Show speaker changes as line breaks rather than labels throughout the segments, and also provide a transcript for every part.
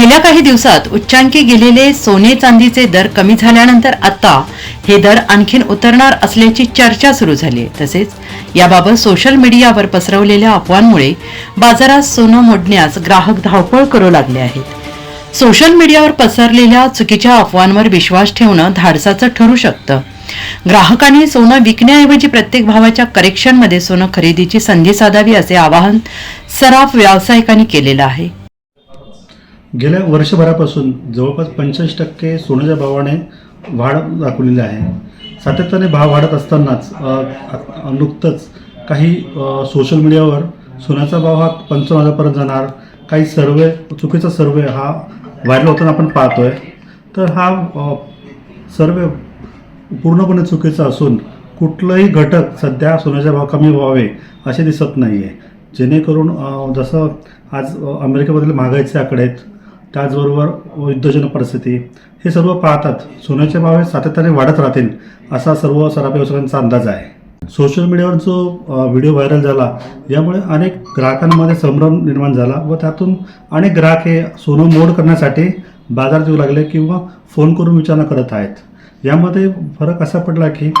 गेल्या काही दिवसात उच्चांकी गेलेले सोने चांदीचे दर कमी झाल्यानंतर आता हे दर आणखीन उतरणार असल्याची चर्चा सुरू झाली आहे. तसेच याबाबत सोशल मीडियावर पसरवलेल्या अफवांमुळे बाजारात सोनं मोडण्यास ग्राहक धावपळ करू लागले आहेत. सोशल मीडियावर पसरलेल्या चुकीच्या अफवांवर विश्वास ठेवणं धाडसाचं ठरू शकतं. ग्राहकांनी सोनं विकण्याऐवजी प्रत्येक भावाच्या करेक्शनमध्ये सोनं खरेदीची संधी साधावी असे आवाहन सराफ व्यावसायिकांनी केलेलं आहे.
गेल्या वर्षभरापासून जवळपास पंचवीस टक्के सोन्याच्या भावाने वाढ दाखवलेली आहे. सातत्याने भाव वाढत असतानाच नुकतंच काही सोशल मीडियावर सोन्याचा भाव हा पंचावन्न हजारपर्यंत जाणार. काही सर्वे चुकीचा सर्वे हा व्हायरल होताना आपण पाहतोय. तर हा सर्वे पूर्णपणे चुकीचा असून कुठलंही घटक सध्या सोन्याचा भाव कमी व्हावे असे दिसत नाही आहे जेणेकरून जसं आज अमेरिकेमधील महागाईचे आकडे आहेत त्याचबरोबर युद्धजनक परिस्थिती हे सर्व पाहतात सोन्याचे भाव हे सातत्याने वाढत राहतील असा सर्व सराफ व्यवसायांचा अंदाज आहे. सोशल मीडियावर जो व्हिडिओ व्हायरल झाला यामुळे अनेक ग्राहकांमध्ये संभ्रम निर्माण झाला व त्यातून अनेक ग्राहक हे सोनं मोड करण्यासाठी बाजारात येऊ लागले किंवा फोन करून विचारणा करत आहेत. यामध्ये फरक असा पडला की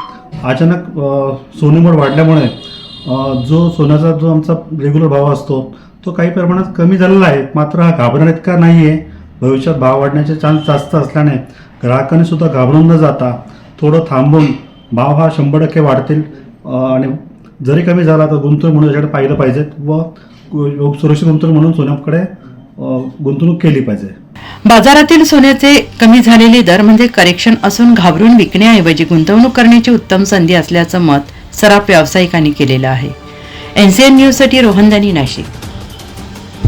अचानक सोनं सोनेमोड वाढल्यामुळे जो सोन्याचा जो आमचा रेग्युलर भाव असतो तो काही प्रमाणात कमी झालेला आहे. मात्र हा घाबरण्यात इतका नाही आहे भविष्यात भाव वाढण्याचे चान्स जास्त असल्याने ग्राहकाने सुद्धा घाबरून न जाता थोडं थांबून भाव हा शंभर टक्के वाढतील. आणि जरी कमी झाला तर गुंतवणूक म्हणून याच्याकडे पाहिलं पाहिजेत व सुरक्षित गुंतवणूक म्हणून सोन्याकडे गुंतवणूक केली पाहिजे.
बाजारातील सोन्याचे कमी झालेले दर म्हणजे करेक्शन असून घाबरून विकण्याऐवजी गुंतवणूक करण्याची उत्तम संधी असल्याचं मत सराफ व्यावसायिकांनी केलेलं आहे. एनसीएन न्यूजसाठी रोहनदानी नाशिक.